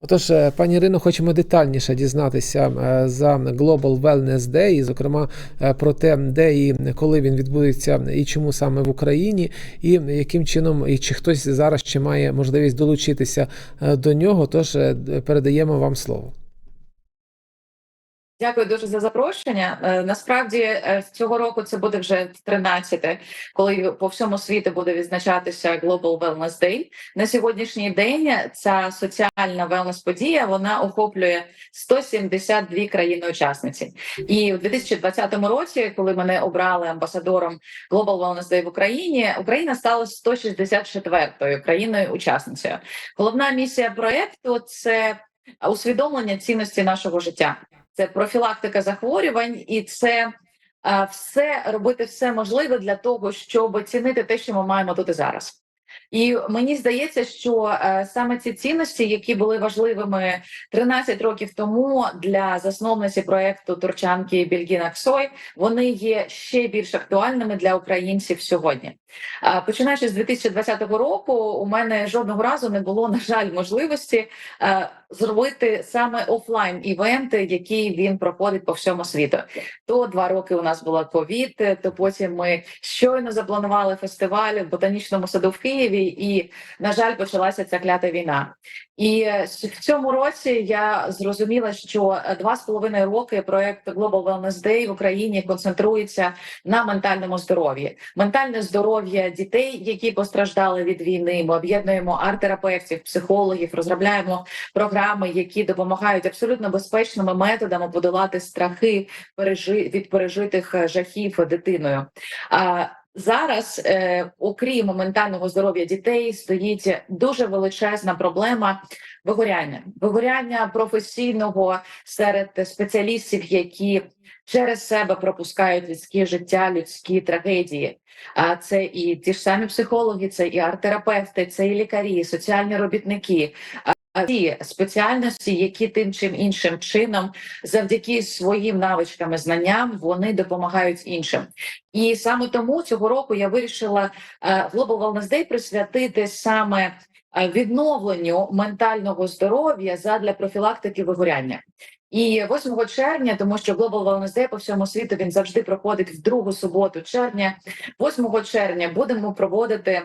Отож, е, пані Ірино, хочемо детальніше дізнатися е, за Global Wellness Day, і, зокрема, е, про те, де і коли він відбудеться, і чому саме в Україні, і яким чином, і чи хтось зараз ще має можливість долучитися до нього. Тож передаємо вам слово. Дякую дуже за запрошення. Е, Насправді е, цього року це буде вже 13-те, коли по всьому світу буде відзначатися Global Wellness Day. На сьогоднішній день ця соціальна wellness подія вона охоплює 172 країни-учасниці. І в 2020 році, коли мене обрали амбасадором Global Wellness Day в Україні, Україна стала 164-ю країною-учасницею. Головна місія проекту це усвідомлення цінності нашого життя це профілактика захворювань, і це е, все робити все можливе для того, щоб цінити те, що ми маємо тут і зараз. І мені здається, що е, саме ці цінності, які були важливими 13 років тому для засновниці проекту Турчанки Більгіна Ксой, вони є ще більш актуальними для українців сьогодні. Е, починаючи з 2020 року, у мене жодного разу не було на жаль можливості зробити саме офлайн івенти, які він проходить по всьому світу. То два роки у нас була ковід, то потім ми щойно запланували фестиваль в ботанічному саду в Києві, і на жаль, почалася ця клята війна. І в цьому році я зрозуміла, що два з половиною роки проект Global Wellness Day в Україні концентрується на ментальному здоров'ї, ментальне здоров'я дітей, які постраждали від війни. Ми об'єднуємо арт-терапевтів, психологів, розробляємо програми, які допомагають абсолютно безпечними методами подолати страхи від пережитих е, жахів дитиною. А Зараз, е, окрім ментального здоров'я дітей, стоїть дуже величезна проблема вигоряння, вигоряння професійного серед спеціалістів, які через себе пропускають людське життя, людські трагедії. А це і ті ж самі психологи, це і арт-терапевти, це і лікарі, і соціальні робітники. Ті спеціальності, які тим чим іншим чином, завдяки своїм навичкам і знанням, вони допомагають іншим. І саме тому цього року я вирішила е, Global Wellness Day присвятити саме е, відновленню ментального здоров'я задля профілактики вигоряння. І 8 червня, тому що Global Wellness Day по всьому світу він завжди проходить в другу суботу червня. 8 червня будемо проводити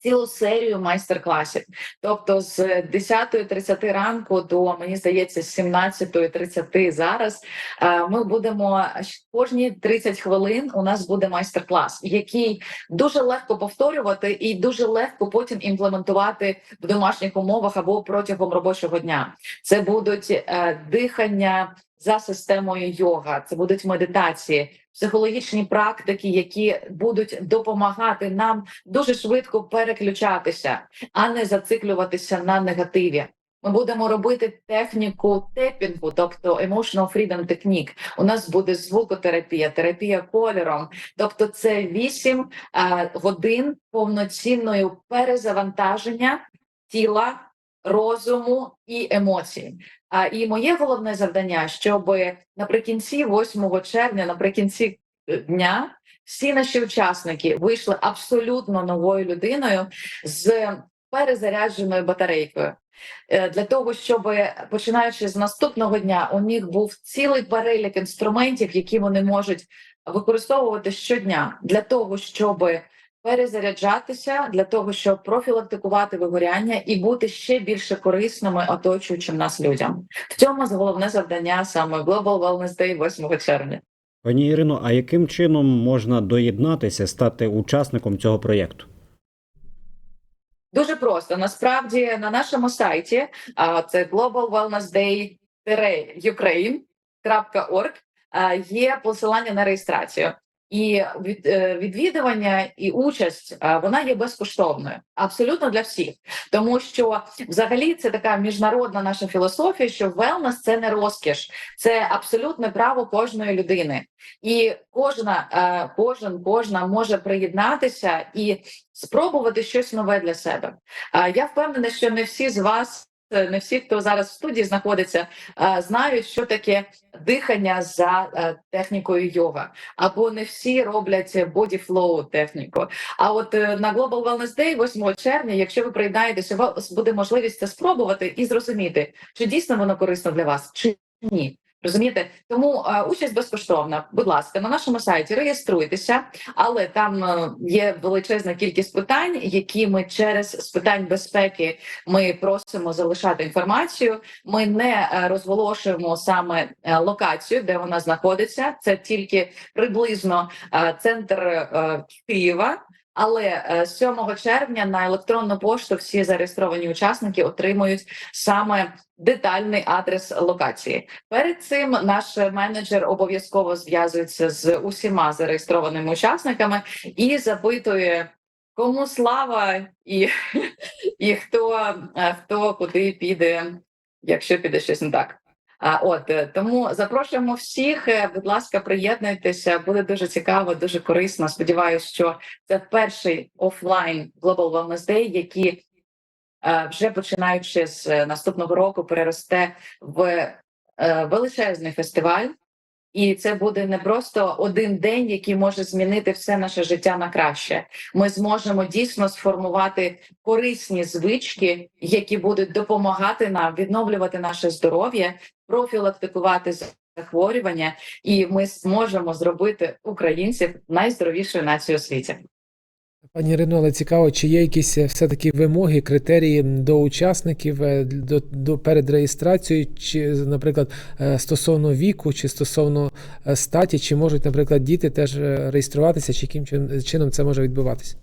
цілу серію майстер-класів. Тобто з 10.30 ранку до мені здається, з 17.30 зараз е, ми будемо кожні 30 хвилин. У нас буде майстер-клас, який дуже легко повторювати і дуже легко потім імплементувати в домашніх умовах або протягом робочого дня. Це будуть е, дихання за системою йога, це будуть медитації, психологічні практики, які будуть допомагати нам дуже швидко переключатися, а не зациклюватися на негативі. Ми будемо робити техніку тепінгу, тобто emotional freedom технік. У нас буде звукотерапія, терапія кольором. Тобто, це 8 е, годин повноцінної перезавантаження тіла, розуму і емоцій. А і моє головне завдання, щоб наприкінці 8 червня, наприкінці е, дня, всі наші учасники вийшли абсолютно новою людиною з перезарядженою батарейкою. Е, Для того щоб починаючи з наступного дня, у них був цілий перелік інструментів, які вони можуть використовувати щодня для того, щоб перезаряджатися для того, щоб профілактикувати вигоряння і бути ще більше корисними оточуючим нас людям. В цьому головне завдання саме Global Wellness Day 8 червня. Пані Ірино, а яким чином можна доєднатися, стати учасником цього проєкту? Дуже просто насправді на нашому сайті це Global Wellness Day Ukraine.org є посилання на реєстрацію. І від е, відвідування і участь е, вона є безкоштовною. Абсолютно для всіх, тому що взагалі це така міжнародна наша філософія, що wellness – це не розкіш, це абсолютне право кожної людини, і кожна, е, кожен, кожна може приєднатися і спробувати щось нове для себе. Я впевнена, що не всі з вас не всі, хто зараз в студії знаходиться, е, знають, що таке дихання за е, технікою йога, або не всі роблять бодіфлоу техніку. А от е, на Global Wellness Day 8 червня, якщо ви приєднаєтеся, у вас буде можливість це спробувати і зрозуміти, чи дійсно воно корисно для вас, чи ні. Розумієте, тому е, участь безкоштовна. Будь ласка, на нашому сайті реєструйтеся, але там е, є величезна кількість питань, які ми через з питань безпеки ми просимо залишати інформацію. Ми не е, розголошуємо саме е, локацію, де вона знаходиться. Це тільки приблизно е, центр е, Києва. Але е, 7 червня на електронну пошту всі зареєстровані учасники отримують саме детальний адрес локації. Перед цим наш менеджер обов'язково зв'язується з усіма зареєстрованими учасниками і запитує, кому слава і, і хто, е, хто куди піде, якщо піде щось не так. От е, тому запрошуємо всіх. е, Будь ласка, приєднуйтеся. Буде дуже цікаво, дуже корисно. Сподіваюся, що це перший офлайн Global Wellness Day, який е, вже починаючи з наступного року переросте в величезний фестиваль. І це буде не просто один день, який може змінити все наше життя на краще. Ми зможемо дійсно сформувати корисні звички, які будуть допомагати нам відновлювати наше здоров'я, профілактикувати захворювання, і ми зможемо зробити українців найздоровішою нацією у світі. Пані Ірино, але цікаво, чи є якісь е, все-таки вимоги, критерії до учасників е, до, до перед реєстрацією, чи, наприклад, е, стосовно віку, чи стосовно статі, чи можуть, наприклад, діти теж реєструватися, чи яким чин- чином це може відбуватися?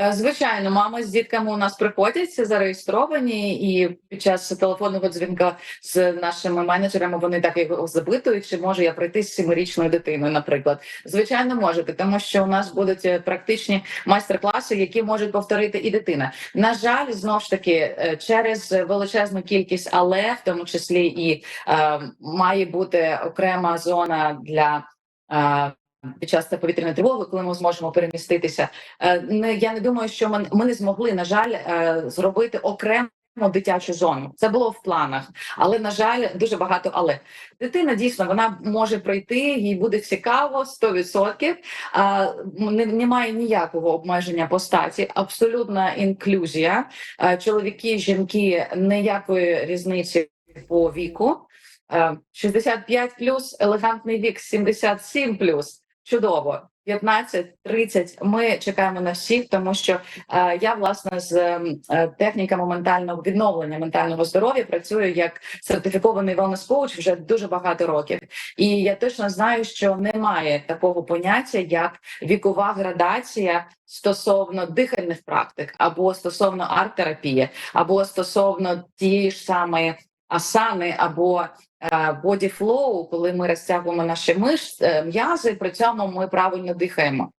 Е, Звичайно, мами з дітками у нас приходять зареєстровані, і під час телефонного дзвінка з нашими менеджерами вони так його запитують, чи можу я прийти з семирічною дитиною, наприклад. Звичайно, можете, тому що у нас будуть е, практичні майстер-класи, які можуть повторити і дитина. На жаль, знов ж таки, е, через величезну кількість, але в тому числі і е, має бути окрема зона для. Під час повітряної тривоги, коли ми зможемо переміститися, Е, я не думаю, що ми, не змогли на жаль е, зробити окремо дитячу зону. Це було в планах, але на жаль, дуже багато. Але дитина дійсно вона може пройти, їй буде цікаво 100%. А, не- Немає ніякого обмеження по статі, абсолютна інклюзія. Е, Чоловіки, жінки, ніякої різниці по віку. Е, 65 плюс, елегантний вік 77 плюс. Чудово. 15-30 ми чекаємо на всіх, тому що е, я власне з е, техніками ментального відновлення ментального здоров'я працюю як сертифікований wellness коуч вже дуже багато років, і я точно знаю, що немає такого поняття як вікова градація стосовно дихальних практик, або стосовно арт-терапії, або стосовно тієї ж самої асани, або body flow, коли ми розтягуємо наші е, м'язи, при цьому ми правильно дихаємо.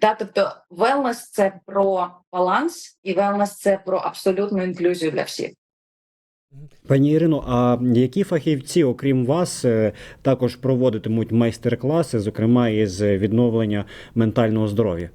Да, тобто, wellness – це про баланс, і wellness – це про абсолютну інклюзію для всіх. Пані Ірино, а які фахівці, окрім вас, е, також проводитимуть майстер-класи, зокрема із відновлення ментального здоров'я?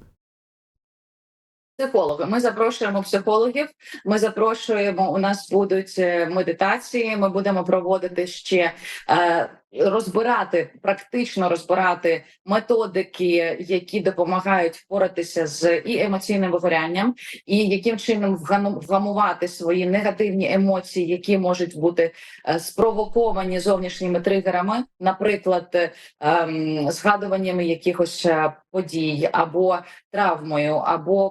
Психологи. Ми запрошуємо психологів. Ми запрошуємо. У нас будуть е, медитації. Ми будемо проводити ще е, розбирати, практично розбирати методики, які допомагають впоратися з і емоційним вигорянням, і яким чином вгамувати свої негативні емоції, які можуть бути е, спровоковані зовнішніми тригерами, наприклад, е, ем, згадуваннями якихось е, подій або травмою, або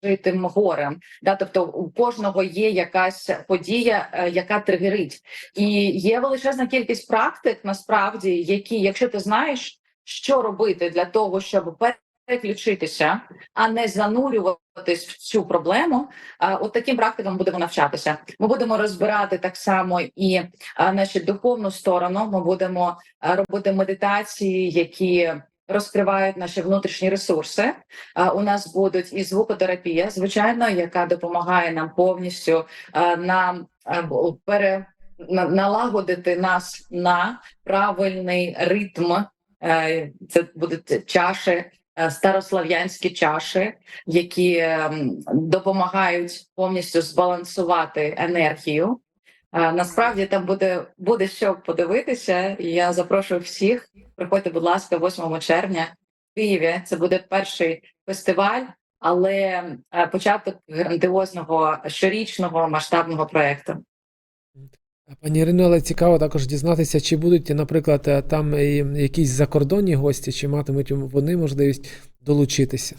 пережитим горем. Да, тобто у кожного є якась подія, е, яка тригерить, і є величезна кількість практик, насправді, які, якщо ти знаєш, що робити для того, щоб переключитися, а не занурюватись в цю проблему. От таким практикам будемо навчатися. Ми будемо розбирати так само і а, наші духовну сторону. Ми будемо робити медитації, які розкривають наші внутрішні ресурси. У нас будуть і звукотерапія, звичайно, яка допомагає нам повністю нам пере налагодити нас на правильний ритм. Е, Це будуть чаші е, старослав'янські чаші, які ем, допомагають повністю збалансувати енергію. Насправді там буде буде що подивитися. і Я запрошую всіх. Приходьте, будь ласка, 8 червня в Києві. Це буде перший фестиваль, але е, початок грандіозного щорічного масштабного проекту. Пані Ірино, але цікаво також дізнатися, чи будуть, наприклад, е, там якісь закордонні гості, чи матимуть вони можливість долучитися.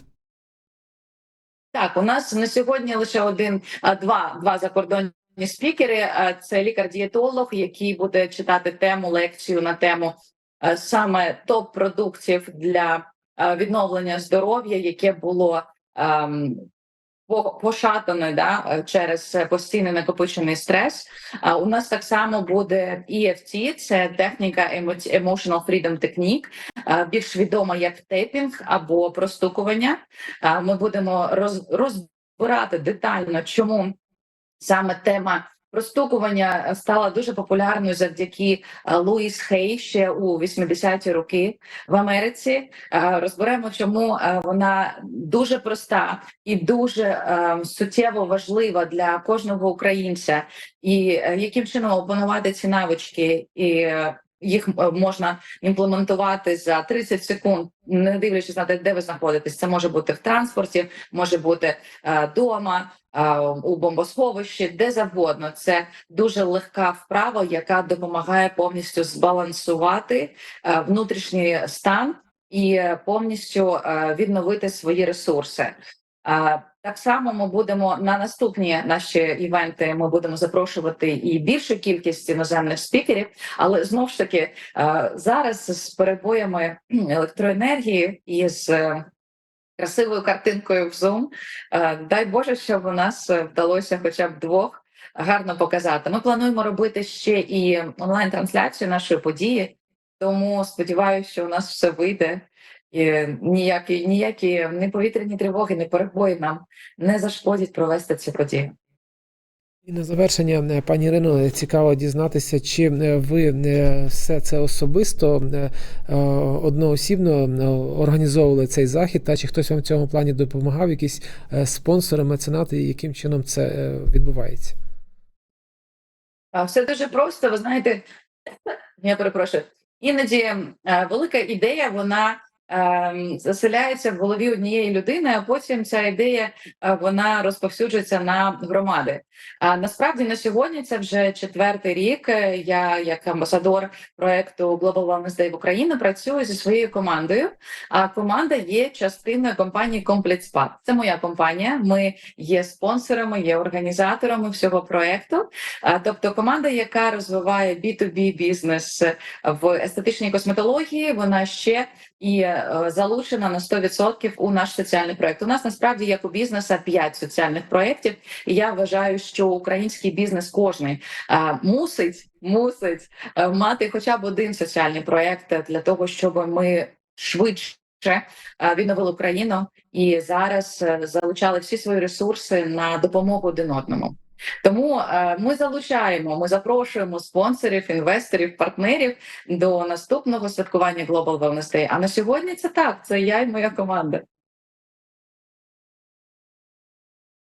Так, у нас на сьогодні лише один, а, два, два закордонні спікери. Це лікар-дієтолог, який буде читати тему лекцію на тему саме топ-продуктів для відновлення здоров'я, яке було ем, пошатане да, через постійний накопичений стрес. А у нас так само буде EFT, це техніка Emo- Emotional Freedom Technique, більш відома як тейпінг або простукування. Ми будемо роз, розбирати детально, чому саме тема простукування стала дуже популярною завдяки е, Луїс Хей ще у 80-ті роки в Америці. Е, Розберемо, чому е, вона дуже проста і дуже суттєво важлива для кожного українця, і яким чином опанувати ці навички і. Їх е, можна імплементувати за 30 секунд, не дивлячись на те, де ви знаходитесь. Це може бути в транспорті, може бути е, е, у бомбосховищі, де завгодно. Це дуже легка вправа, яка допомагає повністю збалансувати е, внутрішній стан і повністю е, відновити свої ресурси. Так само ми будемо на наступні наші івенти. Ми будемо запрошувати і більшу кількість іноземних спікерів, але знову ж таки зараз з перебоями електроенергії і з е, красивою картинкою в Zoom, дай Боже, щоб у нас вдалося хоча б двох гарно показати. Ми плануємо робити ще і онлайн-трансляцію нашої події, тому сподіваюся, що у нас все вийде. І ніякі ніякі ні повітряні тривоги, ні перебої нам не зашкодять провести цю подію. І на завершення, е, пані Ірино, цікаво дізнатися, чи е, ви е, все це особисто е, е, одноосібно е, організовували цей захід, та чи хтось вам в цьому плані допомагав, якісь е, спонсори, меценати, і яким чином це е, відбувається? Все дуже просто. Ви знаєте, я перепрошую. Іноді е, велика ідея вона е, заселяється в голові однієї людини, а потім ця ідея е, вона розповсюджується на громади. А насправді на сьогодні це вже четвертий рік. е, Я як амбасадор проекту Global Wellness Day в Україні працюю зі своєю командою. А команда є частиною компанії Complete Spa. Це моя компанія. Ми є спонсорами, є організаторами всього проекту. Тобто команда, яка розвиває B2B бізнес в естетичній косметології, вона ще і е, залучена на 100% у наш соціальний проект. У нас насправді як у бізнеса 5 соціальних проєктів. І я вважаю, що український бізнес кожний мусить мусить е, мати хоча б один соціальний проєкт для того, щоб ми швидше е, відновили Україну і зараз е, залучали всі свої ресурси на допомогу один одному. Тому е, ми залучаємо, ми запрошуємо спонсорів, інвесторів, партнерів до наступного святкування Global Wellness Day. А на сьогодні це так. Це я і моя команда.